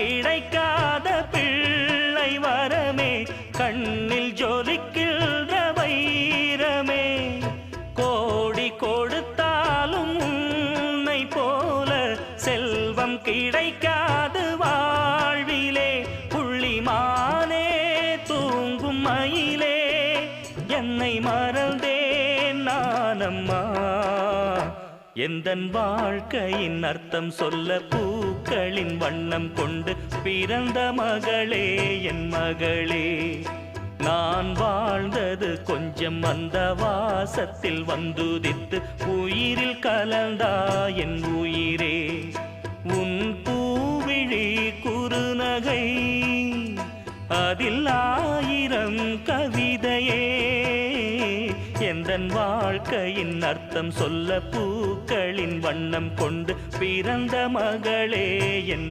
கிடைக்காத பிள்ளை வரமே கண்ணில் ஜொலிக்கின்ற வைரமே. கோடி கொடுத்தாலும் உன்னை போல செல்வம் கிடைக்காது வாழ்விலே. புள்ளிமானே தூங்கும் மயிலே என்னை மறந்தேன் நானம்மா. எந்தன் வாழ்க்கையின் அர்த்தம் சொல்ல பூ பூக்களின் வண்ணம் கொண்டு பிறந்த மகளே என் மகளே. நான் வாழ்ந்தது கொஞ்சம் அந்த வாசத்தில் வந்துதித்து உயிரில் கலந்தா என் உயிரே. உன் பூவிழி குறுநகை அதில் ஆயிரம் கவிதையே. எந்தன் வாழ்க்கையின் அர்த்தம் சொல்ல பூக்களின் வண்ணம் கொண்டு பிறந்த மகளே என்